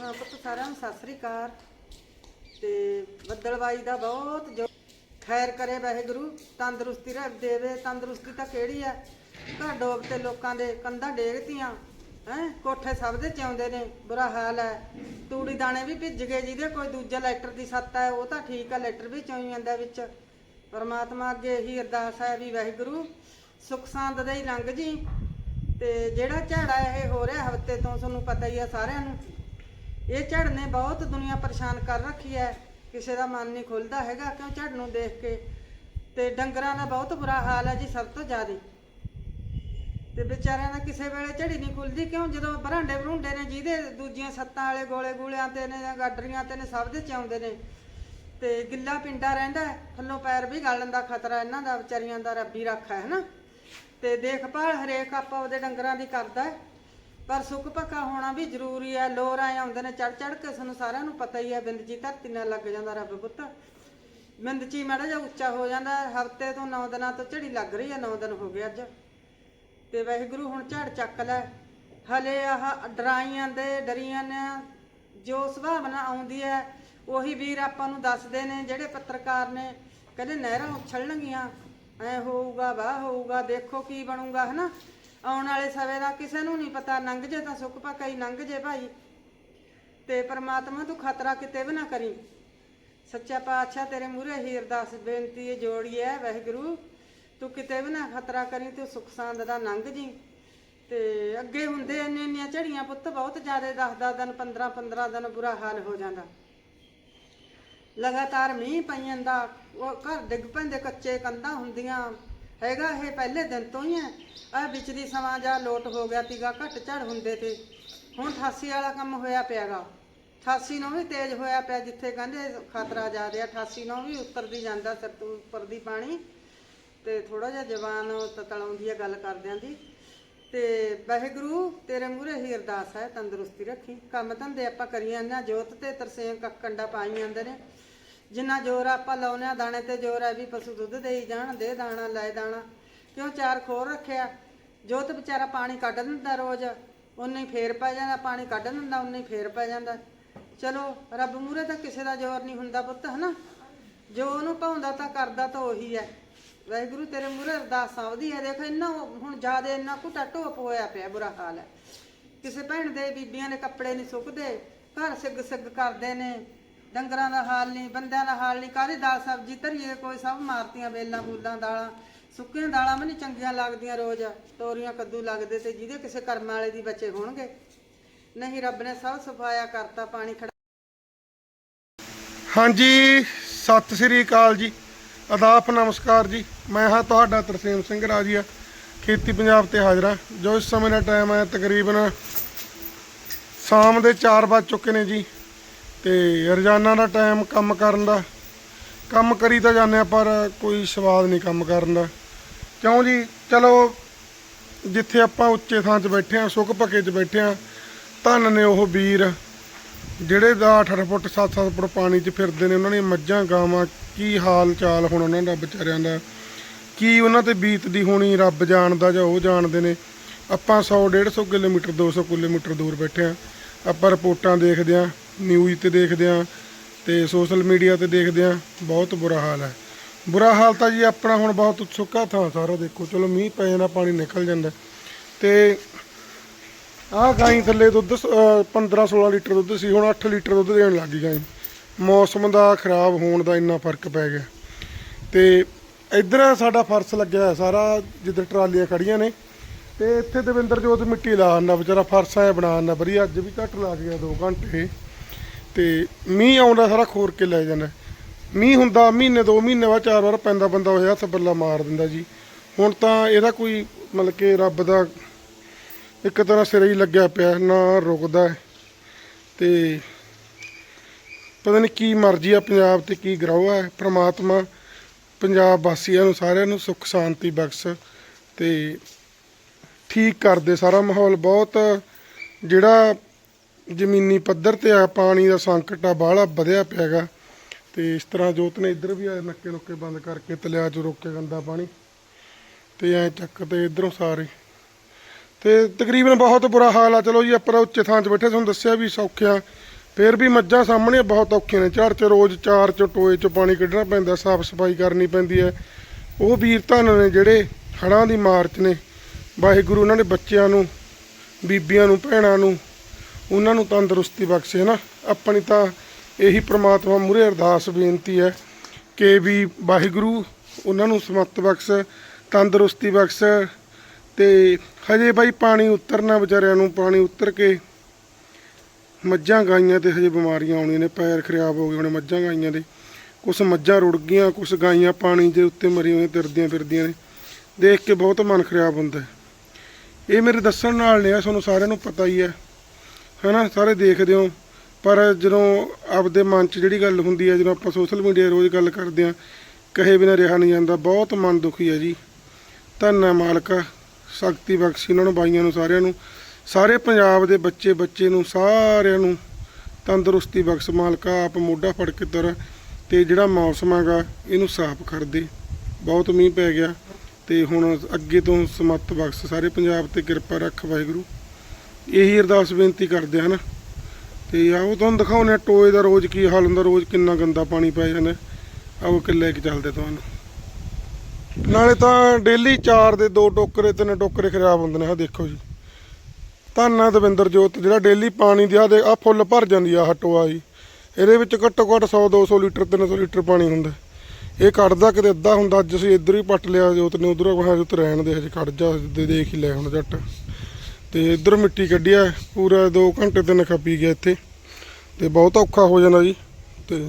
ਪੁੱਤ, ਸਾਰਿਆਂ ਨੂੰ ਸਤਿ ਸ੍ਰੀ ਅਕਾਲ। ਤੇ ਬੱਦਲਵਾਈ ਦਾ ਬਹੁਤ ਜੋ ਖੈਰ ਕਰੇ ਵਾਹਿਗੁਰੂ, ਤੰਦਰੁਸਤੀ ਰੱਖ ਦੇਵੇ। ਤੰਦਰੁਸਤੀ ਤਾਂ ਕਿਹੜੀ ਆ? ਘਰ ਡੋਬ ਤੇ ਲੋਕਾਂ ਦੇ ਕੰਧਾਂ ਡੇਗਤੀਆਂ। ਹੈ, ਕੋਠੇ ਸਭ ਦੇ ਚਾਉਂਦੇ ਨੇ, ਬੁਰਾ ਹਾਲ ਹੈ। ਤੂੜੀ ਦਾਣੇ ਵੀ ਭਿੱਜ ਗਏ, ਜਿਹਦੇ ਕੋਈ ਦੂਜਾ ਲੈਟਰ ਦੀ ਸੱਤ ਹੈ, ਉਹ ਤਾਂ ਠੀਕ ਹੈ ਲੈਟਰ ਵੀ ਚੋਈ ਜਾਂਦਾ ਵਿੱਚ। ਪਰਮਾਤਮਾ ਅੱਗੇ ਇਹੀ ਅਰਦਾਸ ਹੈ ਵੀ ਵਾਹਿਗੁਰੂ, ਸੁਖ ਸਾਂਦ ਦੇ ਹੀ ਲੰਘ ਜੀ। ਤੇ ਜਿਹੜਾ ਝਾੜਾ ਇਹ ਹੋ ਰਿਹਾ ਹਫ਼ਤੇ ਤੋਂ, ਤੁਹਾਨੂੰ ਪਤਾ ਹੀ ਆ ਸਾਰਿਆਂ ਨੂੰ। ਇਹ ਝੜ ਨੇ ਬਹੁਤ ਦੁਨੀਆ ਪਰੇਸ਼ਾਨ ਕਰ ਰੱਖੀ ਹੈ। ਕਿਸੇ ਦਾ ਮਨ ਨਹੀਂ ਖੁੱਲਦਾ ਹੈਗਾ ਕਿਉਂ ਝੜ ਨੂੰ ਦੇਖ ਕੇ? ਤੇ ਡੰਗਰਾਂ ਦਾ ਬਹੁਤ ਬੁਰਾ ਹਾਲ ਹੈ ਜੀ ਸਭ ਤੋਂ ਜ਼ਿਆਦਾ। ਤੇ ਵਿਚਾਰਿਆਂ ਦਾ ਕਿਸੇ ਵੇਲੇ ਝੜੀ ਨਹੀਂ ਖੁੱਲਦੀ ਕਿਉਂ? ਜਦੋਂ ਬਰਾਂਡੇ ਬਰੂੰਡੇ ਨੇ ਜਿਹਦੇ ਦੂਜੀਆਂ ਸੱਤਾਂ ਵਾਲੇ ਗੋਲੇ ਗੋਲਿਆਂ ਤੇ ਨੇ ਗਾਡਰੀਆਂ ਤੇ ਨੇ ਸਭ ਦੇ ਚਾਉਂਦੇ ਨੇ। ਤੇ ਗਿੱਲਾ ਪਿੰਡਾ ਰਹਿੰਦਾ ਥੱਲੋਂ ਪੈਰ ਵੀ ਗਲਣ ਦਾ ਖਤਰਾ ਇਹਨਾਂ ਦਾ ਵਿਚਾਰੀਆਂ ਦਾ ਰੱਬੀ ਰੱਖਾ ਹੈ ਨਾ। ਤੇ ਦੇਖਭਾਲ ਹਰੇਕ ਆਪਾਂ ਉਹਦੇ ਡੰਗਰਾਂ ਦੀ ਕਰਦਾ ਹੈ। ਪਰ ਸੁੱਖ ਪੱਕਾ ਹੋਣਾ ਵੀ ਜ਼ਰੂਰੀ ਹੈ ਲੋਰ ਆਏ ਆਉਂਦੇ ਨੇ ਚੜ ਚੜ ਕੇ ਸਾਨੂੰ ਸਾਰਿਆਂ ਨੂੰ ਪਤਾ ਹੀ ਹੈ ਬਿੰਦ ਧਰਤੀ ਨਾਲ ਲੱਗ ਜਾਂਦਾ ਰੱਬ ਪੁੱਤ। ਬਿੰਦ ਮਾੜਾ ਜਿਹਾ ਉੱਚਾ ਹੋ ਜਾਂਦਾ, ਹਫ਼ਤੇ ਤੋਂ 9 ਦਿਨਾਂ ਤੋਂ ਝੜੀ ਲੱਗ ਰਹੀ ਹੈ 9 ਦਿਨ ਹੋ ਗਏ ਅੱਜ। ਤੇ ਵਾਹਿਗੁਰੂ ਹੁਣ ਝੜ ਚੱਕ ਲੈ। ਹਲੇ ਆਹ ਡਰਾਈਆਂ ਦੇ, ਡਰੀਆਂ ਨੇ, ਜੋ ਸੁਭਾਵਨਾ ਆਉਂਦੀ ਹੈ ਉਹੀ ਵੀਰ ਆਪਾਂ ਨੂੰ ਦੱਸਦੇ ਨੇ, ਜਿਹੜੇ ਪੱਤਰਕਾਰ ਨੇ, ਕਹਿੰਦੇ ਨਹਿਰਾਂ ਉਛਲਣਗੀਆਂ। ਐ ਹੋਊਗਾ, ਵਾਹ ਹੋਊਗਾ, ਦੇਖੋ ਕੀ ਬਣੂਗਾ, ਹਨਾ? ਆਉਣ ਵਾਲੇ ਸਮੇਂ ਦਾ ਕਿਸੇ ਨੂੰ ਨਹੀਂ ਪਤਾ ਲੰਘ ਜੇ ਤਾਂ ਸੁੱਖ ਪੱਕਾ ਹੀ ਲੰਘ ਜੇ ਭਾਈ। ਤੇ ਪ੍ਰਮਾਤਮਾ ਤੂੰ ਖਤਰਾ ਕਿਤੇ ਵੀ ਨਾ ਕਰੀ। ਸੱਚਾ ਪਾਤਸ਼ਾਹ ਤੇਰੇ ਮੂਹਰੇ ਹੀ ਅਰਦਾਸ, ਬੇਨਤੀ ਹੈ ਜੋੜੀ ਹੈ, ਵਾਹਿਗੁਰੂ, ਤੂੰ ਕਿਤੇ ਵੀ ਨਾ ਖਤਰਾ ਕਰੀ ਤੂੰ ਸੁੱਖ ਸਾਂਦ ਦਾ ਲੰਘ ਜੀ। ਤੇ ਅੱਗੇ ਹੁੰਦੇ ਇੰਨੇ ਇੰਨੀਆਂ ਝੜੀਆਂ ਪੁੱਤ, ਬਹੁਤ ਜ਼ਿਆਦਾ 10 10 ਦਿਨ 15 15 ਦਿਨ ਬੁਰਾ ਹਾਲ ਹੋ ਜਾਂਦਾ। ਲਗਾਤਾਰ ਮੀਂਹ ਪਈ ਜਾਂਦਾ ਉਹ ਘਰ ਡਿੱਗ ਪੈਂਦੇ ਕੱਚੇ ਕੰਧਾਂ ਹੁੰਦੀਆਂ। ਹੈਗਾ ਇਹ ਪਹਿਲੇ ਦਿਨ ਤੋਂ ਹੀ ਹੈ। ਆ ਵਿਚਲੀ ਸਮਾਂ ਜਾ ਲੋਟ ਹੋ ਗਿਆ, ਤੀਗਾ ਘੱਟ ਝੜ ਹੁੰਦੇ ਤੇ। ਹੁਣ 88 ਵਾਲਾ ਕੰਮ ਹੋਇਆ ਪਿਆਗਾ। 88 ਨੂੰ ਵੀ ਤੇਜ਼ ਹੋਇਆ ਪਿਆ, ਜਿੱਥੇ ਕਹਿੰਦੇ ਖਤਰਾ ਜ਼ਿਆਦਾ 88 ਨੂੰ ਵੀ ਉੱਤਰ ਦੀ ਜਾਂਦਾ ਸਿਰ ਤੋਂ ਉੱਪਰ ਦੀ ਪਾਣੀ। ਤੇ ਥੋੜਾ ਜਿਹਾ ਜਵਾਨ ਤਤਲਾਉਂਦੀ ਹੈ ਗੱਲ ਕਰਦਿਆਂ ਦੀ। ਤੇ ਵਾਹਿਗੁਰੂ, ਤੇਰੇ ਮੂਹਰੇ ਹੀ ਅਰਦਾਸ ਹੈ, ਤੰਦਰੁਸਤੀ ਰੱਖੀ। ਕੰਮ ਧੰਦੇ ਆਪਾਂ ਕਰੀ ਜਾਂਦੇ ਹਾਂ, ਜੋਤ ਤੇ ਤਰਸੇਮ ਕੰਡਾ ਪਾਈ ਜਾਂਦੇ ਨੇ। ਜਿੰਨਾ ਜ਼ੋਰ ਆਪਾਂ ਲਾਉਂਦੇ ਆ ਦਾਣੇ ਤੇ ਜ਼ੋਰ ਹੈ ਵੀ ਪਸ਼ੂ ਦੁੱਧ ਦੇਈ ਜਾਣ, ਦੇ ਦਾਣਾ, ਲੈ ਦਾਣਾ। ਕਿਉਂ ਚਾਰ ਖੋਰ ਰੱਖਿਆ? ਜੋ ਜੋਤ ਵਿਚਾਰਾ ਪਾਣੀ ਕੱਢ ਦਿੰਦਾ ਰੋਜ਼ ਉਹਨੇ ਹੀ ਫੇਰ ਪੈ ਜਾਂਦਾ, ਪਾਣੀ ਕੱਢ ਦਿੰਦਾ ਉਹਨੇ ਹੀ ਫੇਰ ਪੈ ਜਾਂਦਾ। ਚਲੋ, ਰੱਬ ਮੂਹਰੇ ਤਾਂ ਕਿਸੇ ਦਾ ਜ਼ੋਰ ਨਹੀਂ ਹੁੰਦਾ ਪੁੱਤ, ਹਨਾ? ਜੋ ਉਹਨੂੰ ਭਾਉਂਦਾ ਤਾਂ ਕਰਦਾ ਤਾਂ ਉਹੀ ਹੈ। ਵਾਹਿਗੁਰੂ ਤੇਰੇ ਮੂਹਰੇ ਅਰਦਾਸ ਆਉਦੀ ਹੈ। ਦੇਖੋ, ਇੰਨਾ ਹੁਣ ਜਿਆਦੇ ਇੰਨਾ ਘੁੱਟਾ ਢੋਪ ਹੋਇਆ ਪਿਆ, ਬੁਰਾ ਹਾਲ ਹੈ। ਕਿਸੇ ਭੈਣ ਦੇ ਬੀਬੀਆਂ ਦੇ ਕੱਪੜੇ ਨਹੀਂ ਸੁੱਕਦੇ, ਘਰ ਸਿੱਗ ਸਿੱਗ ਕਰਦੇ ਨੇ। ਡੰਗਰਾਂ ਦਾ ਹਾਲ ਨਹੀਂ, ਬੰਦਿਆਂ ਦਾ ਹਾਲ ਨਹੀਂ, ਕਾਹਦੀ ਦਾਲ ਸਬਜ਼ੀ ਧਰੀਏ ਕੋਈ ਸਭ ਮਾਰਤੀਆਂ ਵੇਲਾਂ ਬੂਲਾਂ ਦਾਲਾਂ, ਸੁੱਕੀਆਂ ਦਾਲਾਂ ਵੀ ਚੰਗੀਆਂ ਲੱਗਦੀਆਂ ਰੋਜ਼, ਤੋਰੀਆਂ ਕੱਦੂ ਲੱਗਦੇ ਤੇ ਜਿਹਦੇ ਕਿਸੇ ਕਰਮ ਵਾਲੇ ਦੀ ਬੱਚੇ ਹੋਣਗੇ। ਨਹੀਂ, ਰੱਬ ਨੇ ਸਭ ਸਫਾਇਆ ਕਰਤਾ, ਪਾਣੀ ਖੜਾ ਹਾਂਜੀ, ਸਤਿ ਸ੍ਰੀ ਅਕਾਲ ਜੀ ਆਦਾਬ ਨਮਸਕਾਰ ਜੀ, ਮੈਂ ਹਾਂ ਤੁਹਾਡਾ ਤਰਸੇਮ ਸਿੰਘ ਰਾਜੀਆ, ਖੇਤੀ ਪੰਜਾਬ ਤੇ ਹਾਜ਼ਰਾ ਜੋ ਇਸ ਸਮੇਂ ਦਾ ਟਾਈਮ ਹੈ, ਤਕਰੀਬਨ ਸ਼ਾਮ ਦੇ 4 ਵੱਜ ਚੁੱਕੇ ਨੇ ਜੀ। ਤੇ ਰੋਜ਼ਾਨਾ ਦਾ ਟਾਈਮ ਕੰਮ ਕਰਨ ਦਾ। ਕੰਮ ਕਰੀ ਤਾਂ ਜਾਂਦੇ ਆ, ਪਰ ਕੋਈ ਸਵਾਦ ਨਹੀਂ ਕੰਮ ਕਰਨ ਦਾ। ਕਿਉਂ ਜੀ? ਚਲੋ, ਜਿੱਥੇ ਆਪਾਂ ਉੱਚੇ ਥਾਂ 'ਚ ਬੈਠੇ ਆ ਸੁੱਕ ਪੱਕੇ 'ਚ ਬੈਠੇ ਆ, ਧੰਨ ਨੇ ਉਹ ਵੀਰ, ਜਿਹੜੇ ਦਾ 8 ਫੁੱਟ 7-7 ਫੁੱਟ ਪਾਣੀ 'ਚ ਫਿਰਦੇ ਨੇ, ਉਹਨਾਂ ਦੀਆਂ ਮੱਝਾਂ, ਗਾਵਾਂ, ਕੀ ਹਾਲ ਚਾਲ ਹੁਣ ਉਹਨਾਂ ਦਾ ਵਿਚਾਰਿਆਂ ਦਾ? ਕੀ ਉਹਨਾਂ ਤੇ ਬੀਤਦੀ ਹੋਣੀ, ਰੱਬ ਜਾਣਦਾ ਜਾਂ ਉਹ ਜਾਣਦੇ ਨੇ? ਆਪਾਂ 100 150 ਕਿਲੋਮੀਟਰ 200 ਕਿਲੋਮੀਟਰ ਦੂਰ ਬੈਠੇ ਆ, ਆਪਾਂ ਰਿਪੋਰਟਾਂ ਦੇਖਦੇ ਆ। ਨਿਊਜ਼ ਤੇ ਦੇਖਦੇ ਆ ਤੇ ਸੋਸ਼ਲ ਮੀਡੀਆ ਤੇ ਦੇਖਦੇ ਆ ਬਹੁਤ ਬੁਰਾ ਹਾਲ ਹੈ। ਬੁਰਾ ਹਾਲ ਤਾਂ ਜੀ ਆਪਣਾ ਹੁਣ ਬਹੁਤ ਸੁੱਕਾ ਥਾਂ ਸਾਰਾ ਦੇਖੋ, ਚਲੋ ਮੀਂਹ ਪੈ ਜਾਂਦਾ ਪਾਣੀ ਨਿਕਲ ਜਾਂਦਾ। ਤੇ ਆਹ ਗਾਈ ਥੱਲੇ ਦੁੱਧ 15 16 ਲੀਟਰ ਦੁੱਧ ਸੀ, ਹੁਣ 8 ਲੀਟਰ ਦੁੱਧ ਦੇਣ ਲੱਗ ਗਈ ਗਾਈ। ਮੌਸਮ ਦਾ ਖਰਾਬ ਹੋਣ ਦਾ ਇੰਨਾ ਫ਼ਰਕ ਪੈ ਗਿਆ। ਤੇ ਇੱਧਰ ਸਾਡਾ ਫਰਸ਼ ਲੱਗਿਆ ਹੋਇਆ, ਸਾਰਾ ਜਿੱਧਰ ਟਰਾਲੀਆਂ ਖੜੀਆਂ ਨੇ, ਤੇ ਇੱਥੇ ਦਵਿੰਦਰ ਜੋਤ ਮਿੱਟੀ ਲਾ ਆਂਦਾ ਵਿਚਾਰਾ ਫਰਸ਼ ਐ ਬਣਾ ਆਂਦਾ ਵਧੀਆ ਅੱਜ ਵੀ ਘੱਟ ਲੱਗ ਗਿਆ 2 ਘੰਟੇ। ਤੇ ਮੀਂਹ ਆਉਂਦਾ ਸਾਰਾ ਖੋਰ ਕੇ ਲੈ ਜਾਂਦਾ। ਮੀਂਹ ਹੁੰਦਾ, ਮਹੀਨੇ ਦੋ ਮਹੀਨੇ ਬਾਅਦ ਚਾਰ ਵਾਰ ਪੈਂਦਾ ਬੰਦਾ ਹੋਇਆ ਹੱਥ ਬੱਲਾ ਮਾਰ ਦਿੰਦਾ ਜੀ। ਹੁਣ ਤਾਂ ਇਹਦਾ ਕੋਈ ਮਤਲਬ ਕਿ ਰੱਬ ਦਾ ਇੱਕ ਤਰ੍ਹਾਂ ਸਿਰ ਹੀ ਲੱਗਿਆ ਪਿਆ, ਨਾ ਰੁਕਦਾ। ਹੈ। ਤੇ ਪਤਾ ਨਹੀਂ ਕੀ ਮਰਜ਼ੀ ਆ ਪੰਜਾਬ ਤੇ ਕੀ ਗਰਾਹ ਹੈ ਪ੍ਰਮਾਤਮਾ ਪੰਜਾਬ ਵਾਸੀਆਂ ਨੂੰ ਸਾਰਿਆਂ ਨੂੰ ਸੁੱਖ, ਸ਼ਾਂਤੀ, ਬਖਸ਼ ਤੇ ਠੀਕ ਕਰਦੇ। ਸਾਰਾ ਮਾਹੌਲ ਬਹੁਤ ਜਿਹੜਾ ਜ਼ਮੀਨੀ ਪੱਧਰ ਤੇ ਆ, ਪਾਣੀ ਦਾ ਸੰਕਟ ਆ, ਬਾਹਲਾ ਵਧਿਆ ਪਿਆਗਾ। ਤੇ ਇਸ ਤਰ੍ਹਾਂ ਜੋਤ ਨੇ ਇੱਧਰ ਵੀ ਆ, ਨੱਕੇ ਨੁੱਕੇ ਬੰਦ ਕਰਕੇ ਤਲਿਆ ਚ ਰੋਕੇ ਗੰਦਾ ਪਾਣੀ। ਤੇ ਐ ਚੱਕ ਤੇ ਇਧਰੋਂ ਸਾਰੇ। ਤੇ ਤਕਰੀਬਨ ਬਹੁਤ ਬੁਰਾ ਹਾਲ ਆ। ਚਲੋ ਜੀ, ਆਪਾਂ ਉੱਚੇ ਥਾਂ 'ਚ ਬੈਠੇ ਤੁਹਾਨੂੰ ਦੱਸਿਆ ਵੀ ਸੌਖਿਆ। ਫੇਰ ਵੀ ਮੱਝਾਂ ਸਾਹਮਣੇ ਬਹੁਤ ਔਖੀਆਂ ਨੇ। ਝਾੜ 'ਚ ਰੋਜ਼ ਚਾਰ 'ਚ, ਟੋਏ 'ਚ ਪਾਣੀ ਕੱਢਣਾ ਪੈਂਦਾ, ਸਾਫ਼ ਸਫ਼ਾਈ ਕਰਨੀ ਪੈਂਦੀ ਹੈ। ਉਹ ਵੀਰ ਧਨ ਨੇ ਜਿਹੜੇ ਹੜ੍ਹਾਂ ਦੀ ਮਾਰਚ ਨੇ, ਵਾਹਿਗੁਰੂ ਉਹਨਾਂ ਨੇ ਬੱਚਿਆਂ ਨੂੰ, ਬੀਬੀਆਂ ਨੂੰ, ਭੈਣਾਂ ਨੂੰ ਉਹਨਾਂ ਨੂੰ ਤੰਦਰੁਸਤੀ ਬਖਸ਼ੇ ਨਾ ਆਪਣੀ ਤਾਂ ਇਹੀ ਪ੍ਰਮਾਤਮਾ ਮੂਹਰੇ ਅਰਦਾਸ ਬੇਨਤੀ ਹੈ ਕਿ ਵੀ ਵਾਹਿਗੁਰੂ ਉਹਨਾਂ ਨੂੰ ਸਮਤ ਬਖਸ਼, ਤੰਦਰੁਸਤੀ ਬਖਸ਼ ਤੇ ਹਜੇ ਬਾਈ ਪਾਣੀ ਉਤਰਨਾ ਵਿਚਾਰਿਆਂ ਨੂੰ, ਪਾਣੀ ਉਤਰ ਕੇ ਮੱਝਾਂ ਗਾਈਆਂ ਤੇ ਹਜੇ ਬਿਮਾਰੀਆਂ ਆਉਣੀਆਂ ਨੇ, ਪੈਰ ਖਰਾਬ ਹੋ ਗਏ ਹੋਣੇ ਮੱਝਾਂ ਗਾਈਆਂ ਦੇ। ਕੁਛ ਮੱਝਾਂ ਰੁੜ ਗਈਆਂ, ਕੁਛ ਗਾਈਆਂ ਪਾਣੀ ਦੇ ਉੱਤੇ ਮਰੀ ਹੋਈਆਂ, ਤਿਰਦੀਆਂ ਫਿਰਦੀਆਂ ਨੇ। ਦੇਖ ਕੇ ਬਹੁਤ ਮਨ ਖਰਾਬ ਹੁੰਦਾ ਇਹ ਮੇਰੇ ਦੱਸਣ ਨਾਲ ਨੇ ਆ ਤੁਹਾਨੂੰ ਸਾਰਿਆਂ ਨੂੰ ਪਤਾ ਹੀ ਹੈ। ਹਨਾ, ਸਾਰੇ ਦੇਖਦੇ ਹੋ। ਪਰ ਜਦੋਂ ਆਪਦੇ ਮਨ 'ਚ ਜਿਹੜੀ ਗੱਲ ਹੁੰਦੀ ਹੈ, ਜਦੋਂ ਆਪਾਂ ਸੋਸ਼ਲ ਮੀਡੀਆ ਰੋਜ਼ ਗੱਲ ਕਰਦੇ ਆ ਕਹੇ ਬਿਨਾਂ ਰਿਹਾ ਨਹੀਂ ਜਾਂਦਾ। ਬਹੁਤ ਮਨ ਦੁਖੀ ਹੈ ਜੀ। ਧੰਨ ਮਾਲਕਾ ਸ਼ਕਤੀ ਬਖਸ਼ੀ ਇਹਨਾਂ ਨੂੰ, ਬਾਈਆਂ ਨੂੰ, ਸਾਰਿਆਂ ਨੂੰ। ਸਾਰੇ ਪੰਜਾਬ ਦੇ ਬੱਚੇ ਬੱਚੇ ਨੂੰ, ਸਾਰਿਆਂ ਨੂੰ ਤੰਦਰੁਸਤੀ ਬਖਸ਼। ਮਾਲਕਾ ਆਪ ਮੋਢਾ ਫੜ ਕੇ ਤੁਰ ਤੇ ਜਿਹੜਾ ਮੌਸਮ ਹੈਗਾ, ਇਹਨੂੰ ਸਾਫ਼ ਕਰ ਦੇ। ਬਹੁਤ ਮੀਂਹ ਪੈ ਗਿਆ ਤੇ ਹੁਣ ਅੱਗੇ ਤੋਂ ਸਮੱਤ ਬਖਸ਼। ਸਾਰੇ ਪੰਜਾਬ ਤੇ ਕਿਰਪਾ ਰੱਖ ਵਾਹਿਗੁਰੂ। ਇਹੀ ਅਰਦਾਸ ਬੇਨਤੀ ਕਰਦੇ ਹਨ ਤੇ ਆਓ ਤੁਹਾਨੂੰ ਦਿਖਾਉਂਦੇ ਹਾਂ ਟੋਏ ਦਾ ਰੋਜ਼ ਕੀ ਹਾਲ ਹੁੰਦਾ, ਰੋਜ਼ ਕਿੰਨਾ ਗੰਦਾ ਪਾਣੀ ਪੈ ਜਾਂਦਾ। ਆਓ ਕਿ ਚੱਲਦੇ ਤੁਹਾਨੂੰ। ਨਾਲੇ ਤਾਂ ਡੇਲੀ ਚਾਰ ਦੇ ਦੋ ਟੋਕਰੇ, ਤਿੰਨ ਟੋਕਰੇ ਖਰਾਬ ਹੁੰਦੇ ਨੇ, ਆਹ ਦੇਖੋ ਜੀ। ਧੰਨਾ ਦਵਿੰਦਰ ਜੋਤ ਜਿਹੜਾ ਡੇਲੀ ਪਾਣੀ ਦੀ ਆ ਦੇ ਆ ਫੁੱਲ ਭਰ ਜਾਂਦੀ ਆ, ਆਹ ਟੋਆ ਜੀ। ਇਹਦੇ ਵਿੱਚ ਘੱਟੋ ਘੱਟ 100 200 ਲੀਟਰ 300 ਲੀਟਰ ਪਾਣੀ ਹੁੰਦਾ। ਇਹ ਕੱਢਦਾ ਕਿਤੇ ਅੱਧਾ ਹੁੰਦਾ, ਅੱਜ ਅਸੀਂ ਇੱਧਰ ਹੀ ਪੱਟ ਲਿਆ, ਜੋਤ ਨੇ ਉਧਰੋਂ ਕਹਾ ਜੋਤ ਰਹਿਣ ਦੇ, ਹਜੇ ਕੱਢ ਜਾ, ਦੇ- ਦੇਖ ਹੀ ਲੈ ਹੁਣ ਜੱਟ ਤੇ ਇੱਧਰ ਮਿੱਟੀ ਕੱਢਿਆ ਪੂਰਾ 2 ਘੰਟੇ ਤੇ ਨਖਪੀ ਗਿਆ ਇੱਥੇ। ਤੇ ਬਹੁਤ ਔਖਾ ਹੋ ਜਾਂਦਾ ਜੀ। ਤੇ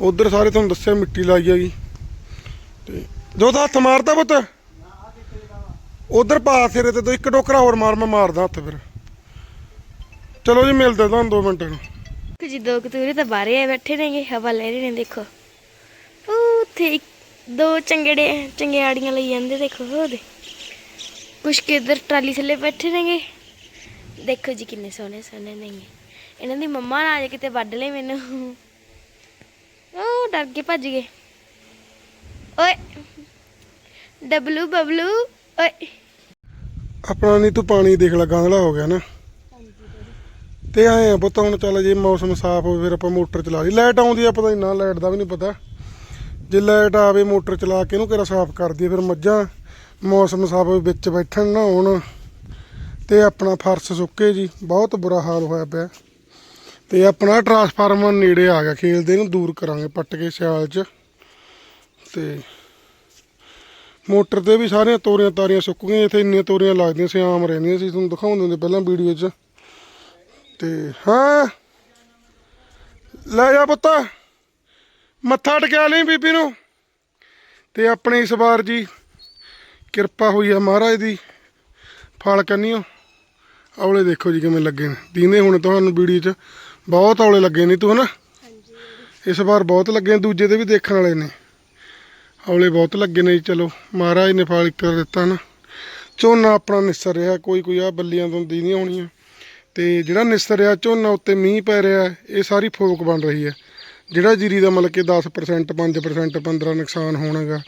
ਉਧਰ ਸਾਰੇ ਤੁਹਾਨੂੰ ਦੱਸਿਆ ਮਿੱਟੀ ਲਾਈ ਹੈਗੀ ਤੇ ਜੋ ਤਾਂ ਹੱਥ ਮਾਰਦਾ ਪੁੱਤ। ਉਧਰ ਪਾ ਸਿਰੇ ਤੇ ਦੋ, ਇੱਕ ਟੋਕਰਾ ਹੋਰ ਮਾਰ, ਮੈਂ ਮਾਰਦਾ ਹੱਥ ਫਿਰ। ਚਲੋ ਜੀ, ਮਿਲਦੇ ਤੁਹਾਨੂੰ 2 ਮਿੰਟਾਂ। ਨੂੰ ਕਿ ਜੀ ਦੋ ਕਤੂਰੇ ਤਾਂ ਬਾਹਰ ਆਏ ਬੈਠੇ ਨੇਗੇ, ਹਵਾ ਲੈ ਰਹੇ ਨੇ, ਦੇਖੋ। ਉਹ ਉੱਥੇ ਇੱਕ, ਦੋ ਚੰਗੜੇ, ਚੰਗਿਆੜੀਆਂ ਲਈ ਜਾਂਦੇ, ਦੇਖੋ, ਉਹਦੇ। ਕੁਛ ਕਿ ਟਰਾਲੀ ਥੱਲੇ ਬੈਠੇ ਨੇਗੇ। ਦੇਖੋ ਜੀ ਕਿੰਨੇ ਸੋਹਣੇ ਸੋਹਣੇ ਨੇਗੇ। ਇਹਨਾਂ ਦੀ ਮੰਮਾ ਨਾ ਆ ਕਿਤੇ ਵੱਢ ਲੈ ਮੈਨੂੰ। ਉਹ ਡਰ ਕੇ ਭੱਜ ਗਏ। ਓਏ। ਡਬਲੂ ਬਬਲੂ, ਓਏ। ਆਪਣਾ ਨਹੀਂ ਤੂੰ ਪਾਣੀ ਦੇਖ ਲੈ, ਗਾਂਧਲਾ ਹੋ ਗਿਆ ਨਾ। ਤੇ ਆਏ ਆ ਪੁੱਤ ਹੁਣ ਚੱਲ ਜੇ ਮੌਸਮ ਸਾਫ਼ ਹੋਵੇ ਫਿਰ ਆਪਾਂ ਮੋਟਰ ਚਲਾ ਲਈ। ਲਾਈਟ ਆਉਂਦੀ ਆ ਪਤਾ ਨਹੀਂ ਨਾ ਲਾਈਟ ਦਾ ਵੀ ਨਹੀਂ ਪਤਾ। ਜੇ ਲਾਈਟ ਆਵੇ ਮੋਟਰ ਚਲਾ ਕੇ ਇਹਨੂੰ ਕਿਹੜਾ ਸਾਫ਼ ਕਰਦੀ ਫਿਰ ਮੱਝਾਂ ਮੌਸਮ ਸਭ ਵਿੱਚ ਬੈਠਣ ਨਾ ਹੁਣ ਤੇ ਆਪਣਾ ਫਰਸ਼ ਸੁੱਕੇ ਜੀ, ਬਹੁਤ ਬੁਰਾ ਹਾਲ ਹੋਇਆ ਪਿਆ। ਤੇ ਆਪਣਾ ਟਰਾਂਸਫਾਰਮਰ ਨੇੜੇ ਆ ਗਿਆ, ਖੇਲਦੇ ਇਹਨੂੰ ਦੂਰ ਕਰਾਂਗੇ ਪੱਟ ਕੇ ਸਿਆਲ 'ਚ। ਤੇ ਮੋਟਰ ਤੇ ਵੀ ਸਾਰੀਆਂ ਤੋਰੀਆਂ ਤਾਰੀਆਂ ਸੁੱਕ ਗਈਆਂ, ਇੱਥੇ ਇੰਨੀਆਂ ਤੋਰੀਆਂ ਲੱਗਦੀਆਂ ਸੀ ਆਮ ਰਹਿੰਦੀਆਂ ਸੀ, ਤੁਹਾਨੂੰ ਦਿਖਾਉਂਦੇ ਹੁੰਦੇ ਪਹਿਲਾਂ ਵੀਡੀਓ 'ਚ। ਤੇ ਹਾਂ, ਲੈ ਜਾ ਪੁੱਤ, ਮੱਥਾ ਟਕਿਆ ਲਈ ਬੀਬੀ ਨੂੰ। ਤੇ ਆਪਣੇ ਇਸ ਵਾਰ ਜੀ ਕਿਰਪਾ ਹੋਈ ਆ ਮਹਾਰਾਜ ਦੀ। ਫਲ ਕੰਨੀਓ। ਔਲੇ ਦੇਖੋ ਜੀ ਕਿਵੇਂ ਲੱਗੇ ਨੇ। ਦੀਨੇ ਹੁਣ ਤੁਹਾਨੂੰ ਵੀਡੀਓ 'ਚ ਬਹੁਤ ਔਲੇ ਲੱਗੇ ਨੇ ਤੂੰ ਹਨਾ? ਇਸ ਵਾਰ ਬਹੁਤ ਲੱਗੇ ਨੇ ਦੂਜੇ ਤੇ ਵੀ ਦੇਖਣ ਵਾਲੇ ਨੇ। ਔਲੇ ਬਹੁਤ ਲੱਗੇ ਨੇ ਜੀ ਚਲੋ ਮਹਾਰਾਜ ਨੇ ਫਲ ਕਰ ਦਿੱਤਾ ਨਾ। ਝੋਨਾ ਆਪਣਾ ਨਿਸਰ ਰਿਹਾ ਕੋਈ ਕੋਈ ਆ ਬੱਲੀਆਂ ਤੋਂ ਦੀਦੀਆਂ ਹੋਣੀਆਂ। ਤੇ ਜਿਹੜਾ ਨਿਸਰ ਰਿਹਾ ਝੋਨਾ ਉੱਤੇ ਮੀਂਹ ਪੈ ਰਿਹਾ ਇਹ ਸਾਰੀ ਫੋਕ ਬਣ ਰਹੀ ਹੈ। ਜਿਹੜਾ ਜੀਰੀ ਦਾ ਮਤਲਬ ਕਿ 10% 5% 15 ਨੁਕਸਾਨ ਹੋਣਾਗਾ।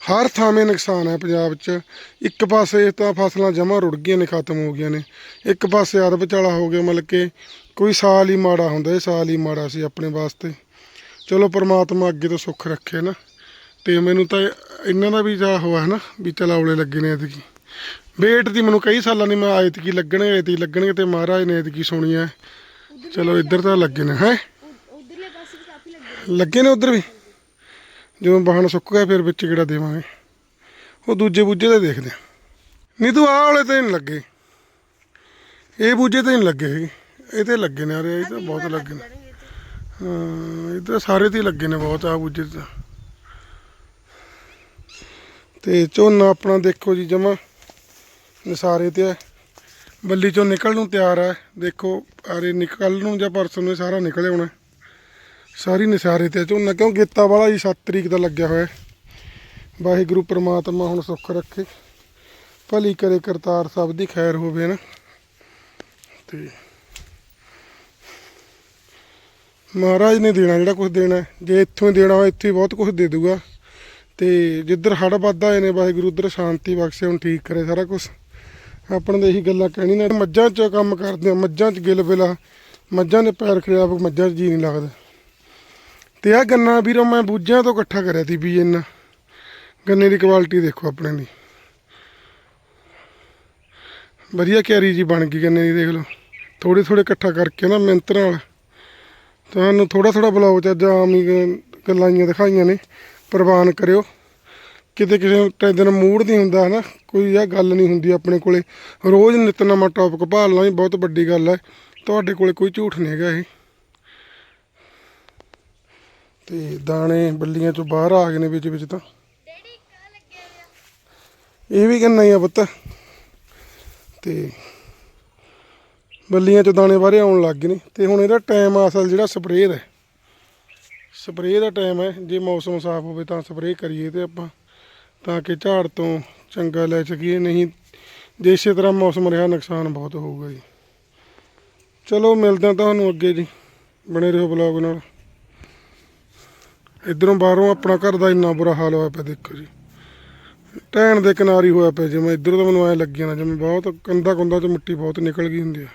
ਹਰ ਥਾਵੇਂ ਨੁਕਸਾਨ ਹੈ ਪੰਜਾਬ 'ਚ। ਇੱਕ ਪਾਸੇ ਤਾਂ ਫਸਲਾਂ ਜਮਾ ਰੁੜ ਗਈਆਂ ਨੇ ਖਤਮ ਹੋ ਗਈਆਂ ਨੇ। ਇੱਕ ਪਾਸੇ ਅਰਬ ਵਿਚਾਲਾ ਹੋ ਗਿਆ ਮਤਲਬ ਕਿ ਕੋਈ ਸਾਲ ਹੀ ਮਾੜਾ ਹੁੰਦਾ ਇਹ ਸਾਲ ਹੀ ਮਾੜਾ ਸੀ ਆਪਣੇ ਵਾਸਤੇ। ਚਲੋ ਪ੍ਰਮਾਤਮਾ ਅੱਗੇ ਤੋਂ ਸੁੱਖ ਰੱਖੇ ਨਾ। ਤੇ ਮੈਨੂੰ ਤਾਂ ਇਹਨਾਂ ਦਾ ਵੀ ਜਾ ਹੋਇਆ ਨਾ ਵੀ ਚਲ ਔਲੇ ਲੱਗੇ ਨੇ ਐਤਕੀ। ਵੇਟ ਦੀ ਮੈਨੂੰ ਕਈ ਸਾਲਾਂ ਦੀ ਮੈਂ ਐਤਕੀ ਲੱਗਣੇ ਐਤਕੀ ਲੱਗਣਗੇ ਤੇ ਮਹਾਰਾਜ ਨੇ ਐਤਕੀ ਸੁਣੀ ਹੈ। ਚਲੋ ਇੱਧਰ ਤਾਂ ਲੱਗੇ ਨੇ ਹੈ? ਉਧਰਲੇ ਪਾਸੇ ਵੀ ਕਾਫੀ ਲੱਗੇ ਲੱਗੇ ਨੇ ਉਧਰ ਵੀ? ਜਦੋਂ ਬਾਹਣ ਸੁੱਕ ਗਿਆ, ਫਿਰ ਵਿੱਚ ਕਿਹੜਾ ਦੇਵਾਂਗੇ? ਉਹ ਦੂਜੇ ਬੂਜੇ ਤੇ ਦੇਖਦੇ ਆ। ਨਹੀਂ ਤੂੰ ਆਹ ਵਾਲੇ ਤੇ ਨਹੀਂ ਲੱਗੇ। ਇਹ ਬੂਝੇ ਤੇ ਨਹੀਂ ਲੱਗੇ ਹੈਗੇ। ਇਹ ਤੇ ਲੱਗੇ ਨੇ ਅਰੇ ਇਹ ਤਾਂ ਬਹੁਤ ਲੱਗੇ ਨੇ। ਹਾਂ, ਇਹ ਤਾਂ ਸਾਰੇ ਤੇ ਹੀ ਲੱਗੇ ਨੇ ਬਹੁਤ ਆ ਬੂਝੇ ਤੇ। ਤਾਂ। ਤੇ ਝੋਨਾ ਆਪਣਾ ਦੇਖੋ ਜੀ, ਜਮਾ ਨਸਾਰੇ ਤੇ ਹੈ। ਬੱਲੀ ਚੋਂ ਨਿਕਲਣ ਨੂੰ ਤਿਆਰ ਹੈ। ਦੇਖੋ, ਅਰੇ ਨਿਕਲ ਨੂੰ ਜਾਂ ਪਰਸੋਂ ਨੂੰ ਇਹ ਸਾਰਾ ਨਿਕਲ ਆਉਣਾ ਸਾਰੀ ਨਿਸਾਰੇ ਤੇ ਆ ਝੋਨਾ ਕਿਉਂ ਗੇਤਾ ਵਾਲਾ ਜੀ 7 ਤਰੀਕ ਦਾ ਲੱਗਿਆ ਹੋਇਆ ਵਾਹਿਗੁਰੂ ਪ੍ਰਮਾਤਮਾ ਹੁਣ ਸੁੱਖ ਰੱਖੇ। ਭਲੀ ਕਰੇ ਕਰਤਾਰ ਸਾਹਿਬ ਦੀ ਖੈਰ ਹੋਵੇ ਨਾ। ਤੇ ਮਹਾਰਾਜ ਨੇ ਦੇਣਾ ਜਿਹੜਾ ਕੁਝ ਦੇਣਾ ਜੇ ਇੱਥੋਂ ਹੀ ਦੇਣਾ ਹੋਵੇ ਇੱਥੇ ਹੀ ਬਹੁਤ ਕੁਝ ਦੇ ਦੂਗਾ। ਤੇ ਜਿੱਧਰ ਹੜ ਵੱਧ ਆਏ ਨੇ ਵਾਹਿਗੁਰੂ, ਉਧਰ ਸ਼ਾਂਤੀ ਬਖਸ਼ੇ, ਹੁਣ ਠੀਕ ਕਰੇ ਸਾਰਾ ਕੁਝ ਆਪਣ ਦੇ ਇਹੀ ਗੱਲਾਂ ਕਹਿਣੀ ਨਾ। ਮੱਝਾਂ 'ਚ ਕੰਮ ਕਰਦੇ ਆ, ਮੱਝਾਂ 'ਚ ਗਿਲ ਬਿਲਾ। ਮੱਝਾਂ ਦੇ ਪੈਰ ਖਰਾਬ, ਮੱਝਾਂ 'ਚ ਜੀ ਨਹੀਂ ਲੱਗਦਾ। ਤੇ ਆ ਗੰਨਾ ਵੀਰੋ, ਮੈਂ ਬੂਝਿਆਂ ਤੋਂ ਇਕੱਠਾ ਕਰਿਆ ਸੀ ਵੀ ਇਹਨਾਂ ਗੰਨੇ ਦੀ ਕੁਆਲਿਟੀ ਦੇਖੋ ਆਪਣੇ ਦੀ। ਵਧੀਆ ਕਿਆਰੀ ਜੀ ਬਣ ਗਈ ਗੰਨੇ ਦੀ, ਦੇਖ ਲਓ। ਥੋੜੀ ਥੋੜੇ ਇਕੱਠਾ ਕਰਕੇ ਨਾ ਮਿਹਨਤ ਨਾਲ। ਤੁਹਾਨੂੰ ਥੋੜਾ ਥੋੜਾ ਬਲੌਗ ਚ ਅੱਜ ਆਮ ਹੀ ਗੱਲਾਂ ਜੀਆਂ ਦਿਖਾਈਆਂ ਨੇ। ਪ੍ਰਵਾਨ ਕਰਿਓ। ਕਿਤੇ ਕਿਸੇ ਟੈ- ਦਿਨ ਮੂਡ ਨਹੀਂ ਹੁੰਦਾ, ਹਨਾ? ਕੋਈ ਇਹ ਗੱਲ ਨਹੀਂ ਹੁੰਦੀ ਆਪਣੇ ਕੋਲੇ। ਰੋਜ਼ ਨਿਤ ਨਵਾਂ ਟੌਪਿਕ ਭਾਲਣਾ ਵੀ ਬਹੁਤ ਵੱਡੀ ਗੱਲ ਹੈ। ਤੁਹਾਡੇ ਕੋਲੇ ਕੋਈ ਝੂਠ ਨਹੀਂ ਹੈਗਾ ਇਹ। ਤੇ ਦਾਣੇ ਬੱਲੀਆਂ ਚੋਂ ਬਾਹਰ ਆ ਗਏ ਨੇ ਵਿੱਚ ਵਿੱਚ ਤਾਂ। ਇਹ ਵੀ ਗੰਨਾ ਹੀ ਆ ਪੁੱਤ। ਤੇ ਬੱਲੀਆਂ ਚੋਂ ਦਾਣੇ ਬਾਹਰੇ ਆਉਣ ਲੱਗ ਗਏ ਨੇ। ਤੇ ਹੁਣ ਇਹਦਾ ਟਾਈਮ ਆ ਅਸਲ ਜਿਹੜਾ ਸਪਰੇਅ ਦਾ। ਸਪਰੇਅ ਦਾ ਟਾਈਮ ਹੈ ਜੇ ਮੌਸਮ ਸਾਫ਼ ਹੋਵੇ ਤਾਂ ਸਪਰੇਅ ਕਰੀਏ ਤੇ ਆਪਾਂ ਤਾਂ ਕਿ ਝਾੜ ਤੋਂ ਚੰਗਾ ਲੈ ਸਕੀਏ। ਨਹੀਂ ਜੇ ਇਸੇ ਤਰ੍ਹਾਂ ਮੌਸਮ ਰਿਹਾ ਨੁਕਸਾਨ ਬਹੁਤ ਹੋਊਗਾ ਜੀ। ਚਲੋ ਮਿਲਦੇ ਹਾਂ ਤੁਹਾਨੂੰ ਅੱਗੇ ਜੀ। ਬਣੇ ਰਹੋ ਬਲੌਗ ਨਾਲ। ਇਧਰੋਂ ਬਾਹਰੋਂ ਆਪਣਾ ਘਰ ਦਾ ਇੰਨਾ ਬੁਰਾ ਹਾਲ ਹੋਇਆ ਪਿਆ, ਦੇਖੋ ਜੀ। ਟੈਣ ਦੇ ਕਿਨਾਰੀ ਹੋਇਆ ਪਿਆ, ਜਿਵੇਂ ਇਧਰ ਤਾਂ ਮੈਨੂੰ ਐ ਲੱਗਿਆ ਨਾ, ਜਿਵੇਂ ਬਹੁਤ ਕੰਦਾ ਕੁੰਦਾ ਚ ਮਿੱਟੀ ਬਹੁਤ ਨਿਕਲ ਗਈ ਹੁੰਦੀ ਆ।